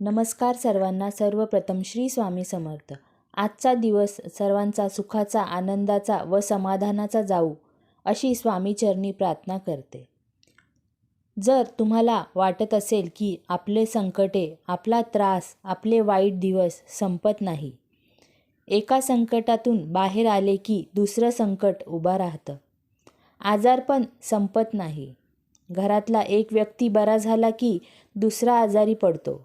नमस्कार सर्वांना. सर्वप्रथम श्री स्वामी समर्थ. आजचा दिवस सर्वांचा सुखाचा आनंदाचा व समाधानाचा जाऊ अशी स्वामीचरणी प्रार्थना करते. जर तुम्हाला वाटत असेल की आपले संकटे आपला त्रास आपले वाईट दिवस संपत नाही एका संकटातून बाहेर आले की दुसरं संकट उभं राहतं. आजारपण संपत नाही. घरातला एक व्यक्ती बरा झाला की दुसरा आजारी पडतो.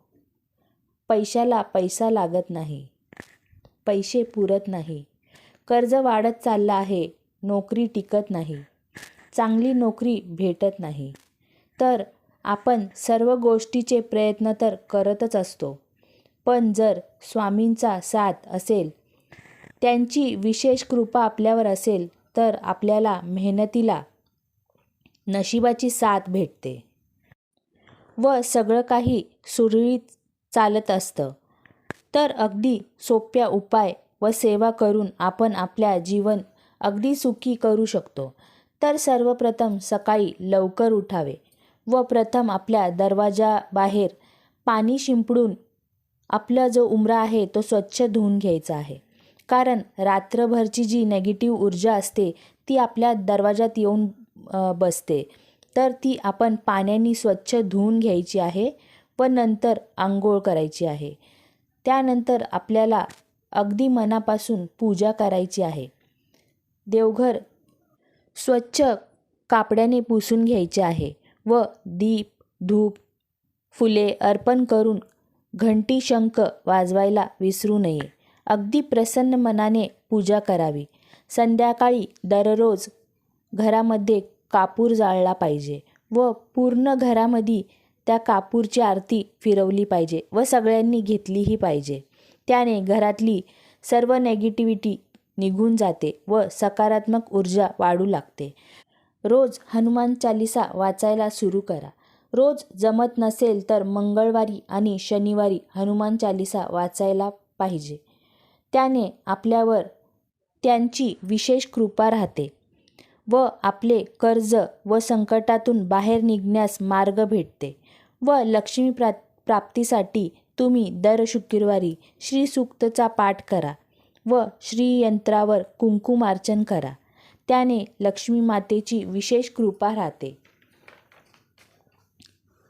पैशाला पैसा लागत नाही. पैसे पुरत नाही. कर्ज वाढत चाललं आहे नोकरी टिकत नाही. चांगली नोकरी भेटत नाही. तर आपण सर्व गोष्टीचे प्रयत्न तर करतच असतो. पण जर स्वामींचा साथ असेल त्यांची विशेष कृपा आपल्यावर असेल तर आपल्याला मेहनतीला नशिबाची साथ भेटते. व सगळं काही सुरळीत चालत असतं. तर अगदी सोप्या उपाय व सेवा करून आपण आपल्या जीवन अगदी सुखी करू शकतो. तर सर्वप्रथम सकाळी लवकर उठावे व प्रथम आपल्या दरवाजाबाहेर पाणी शिंपडून आपला जो उमरा आहे तो स्वच्छ धुवून घ्यायचा आहे. कारण रात्रभरची जी नेगेटिव्ह ऊर्जा असते ती आपल्या दरवाजात येऊन बसते. तर ती आपण पाण्याने स्वच्छ धुवून घ्यायची आहे. पण नंतर आंघोळ करायची आहे. त्यानंतर आपल्याला अगदी मनापासून पूजा करायची आहे. देवघर स्वच्छ कापड्याने पुसून घ्यायचे आहे व दीप धूप फुले अर्पण करून घंटी शंख वाजवायला विसरू नये. अगदी प्रसन्न मनाने पूजा करावी. संध्याकाळी दररोज घरामध्ये कापूर जाळला पाहिजे व पूर्ण घरामध्ये त्या कापूरची आरती फिरवली पाहिजे व सगळ्यांनी घेतलीही पाहिजे. त्याने घरातली सर्व नेगेटिव्हिटी निघून जाते व सकारात्मक ऊर्जा वाढू लागते. रोज हनुमान चालिसा वाचायला सुरू करा. रोज जमत नसेल तर मंगळवारी आणि शनिवारी हनुमान चालिसा वाचायला पाहिजे. त्याने आपल्यावर त्यांची विशेष कृपा राहते. व आपले कर्ज व संकटातून बाहेर निघण्यास मार्ग भेटते व लक्ष्मी प्रा प्राप्तीसाठी तुम्ही दर शुक्रवारी श्रीसूक्तचा पाठ करा व श्रीयंत्रावर कुंकुमार्चन करा. त्याने लक्ष्मी मातेची विशेष कृपा राहते.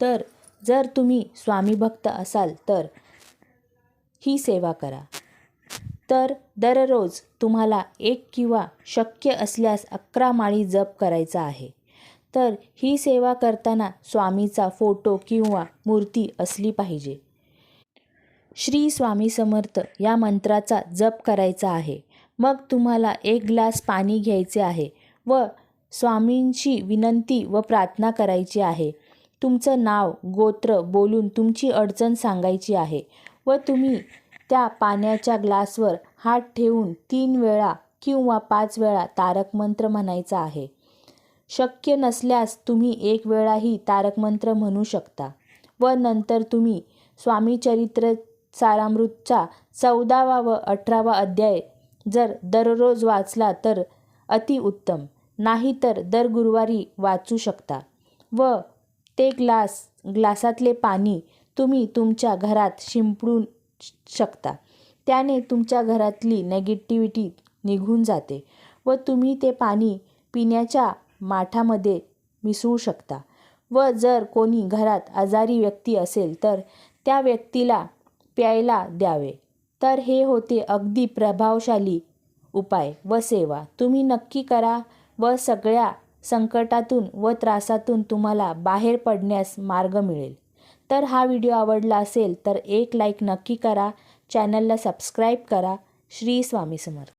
तर जर तुम्ही स्वामीभक्त असाल तर ही सेवा करा. तर दररोज तुम्हाला एक किंवा शक्य असल्यास अकरा माळी जप करायचा आहे. तर ही सेवा करताना स्वामीचा फोटो किंवा मूर्ती असली पाहिजे. श्री स्वामी समर्थ या मंत्राचा जप करायचा आहे. मग तुम्हाला एक ग्लास पाणी घ्यायचे आहे व स्वामींची विनंती व प्रार्थना करायची आहे. तुमचं नाव गोत्र बोलून तुमची अडचण सांगायची आहे व तुम्ही त्या पाण्याच्या ग्लासवर हात ठेवून तीन वेळा किंवा पाच वेळा तारक मंत्र म्हणायचा आहे. शक्य नसल्यास तुम्ही एक वेळाही तारक मंत्र म्हणू शकता व नंतर तुम्ही स्वामी चरित्र सारामृतचा चौदावा व अठरावा अध्याय जर दररोज वाचला तर अतिउत्तम नाही तर दर गुरुवारी वाचू शकता व ते ग्लास ग्लासातले पाणी तुम्ही तुमच्या घरात शिंपडून शकता. त्याने तुमच्या घरातली नेगेटिव्हिटी निघून जाते व तुम्ही ते पाणी पिण्याच्या माठामध्ये मिसळू शकता. व जर कोणी घरात आजारी व्यक्ती असेल तर त्या व्यक्तीला प्यायला द्यावे. तर हे होते अगदी प्रभावशाली उपाय व सेवा. तुम्ही नक्की करा व सगळ्या संकटातून व त्रासातून तुम्हाला बाहेर पडण्यास मार्ग मिळेल. तर हा व्हिडिओ आवडला असेल तर एक लाईक नक्की करा. चॅनलला सबस्क्राईब करा. श्री स्वामी समर्थ.